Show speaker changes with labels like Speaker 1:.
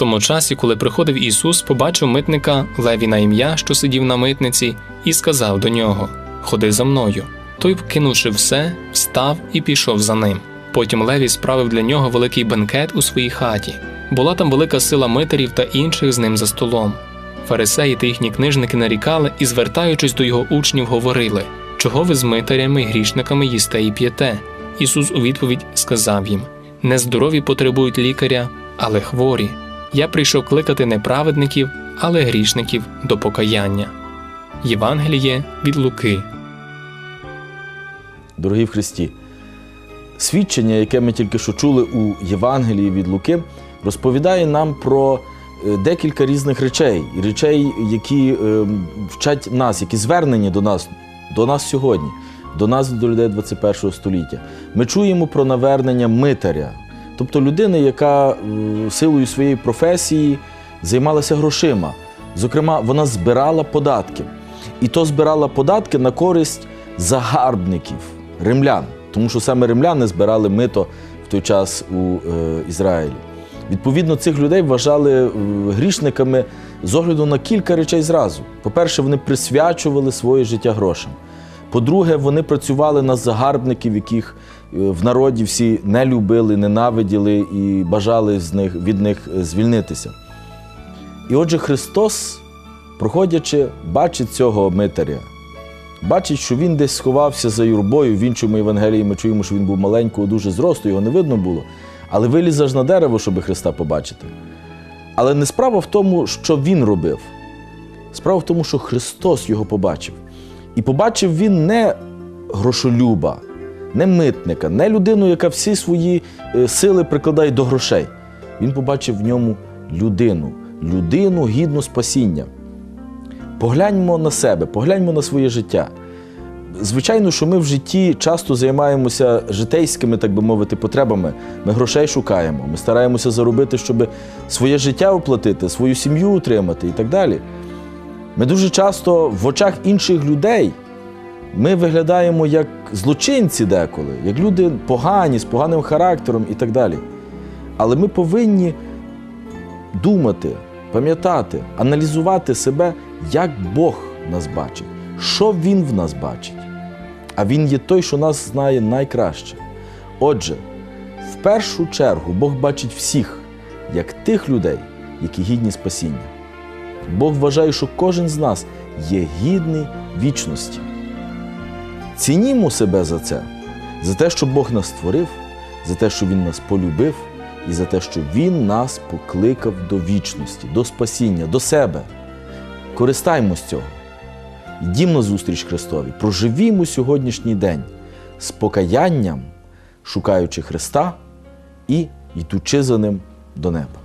Speaker 1: тому часі, коли приходив Ісус, побачив митника Леві на ім'я, що сидів на митниці, і сказав до нього: Ходи за мною. Той, кинувши все, встав і пішов за ним. Потім Леві справив для нього великий бенкет у своїй хаті. Була там велика сила митарів та інших з ним за столом. Фарисеї та їхні книжники нарікали і, звертаючись до його учнів, говорили: Чого ви з митарями і грішниками їсте і п'єте? Ісус у відповідь сказав їм: Нездорові потребують лікаря, але хворі. Я прийшов кликати не праведників, але грішників до покаяння. Євангеліє від Луки.
Speaker 2: Дорогі в Христі, свідчення, яке ми тільки що чули у Євангелії від Луки, розповідає нам про е, декілька різних речей, речей, які е, вчать нас, які звернені до нас, до нас сьогодні, до нас, до людей 21 століття. Ми чуємо про навернення митаря, тобто людини, яка е, силою своєї професії займалася грошима. Зокрема, вона збирала податки. І то збирала податки на користь загарбників, римлян, тому що саме римляни збирали мито в той час у е, Ізраїлі. Відповідно, цих людей вважали е, грішниками з огляду на кілька речей зразу. По-перше, вони присвячували своє життя грошам. По-друге, вони працювали на загарбників, яких в народі всі не любили, ненавиділи і бажали з них, від них е, звільнитися. І отже, Христос, проходячи, бачить цього митаря, бачить, що він десь сховався за юрбою. В іншому Євангелії ми чуємо, що він був маленького, дуже зросту, його не видно було. Але виліз аж на дерево, щоб Христа побачити. Але не справа в тому, що він робив. Справа в тому, що Христос його побачив. І побачив він не грошолюба, не митника, не людину, яка всі свої е, сили прикладає до грошей. Він побачив в ньому людину, людину гідну спасіння. Погляньмо на себе, погляньмо на своє життя. Звичайно, що ми в житті часто займаємося житейськими, так би мовити, потребами. Ми грошей шукаємо, ми стараємося заробити, щоб своє життя оплатити, свою сім'ю утримати і так далі. Ми дуже часто в очах інших людей ми виглядаємо як злочинці деколи, як люди погані, з поганим характером і так далі. Але ми повинні думати, пам'ятати, аналізувати себе, як Бог нас бачить, що Він в нас бачить. А Він є той, що нас знає найкраще. Отже, в першу чергу Бог бачить всіх, як тих людей, які гідні спасіння. Бог вважає, що кожен з нас є гідний вічності. Цінімо себе за це, за те, що Бог нас створив, за те, що Він нас полюбив, і за те, що Він нас покликав до вічності, до спасіння, до себе. Користаймось цього. Йдімо на зустріч Христові, проживімо сьогоднішній день з покаянням, шукаючи Христа і йдучи за ним до неба.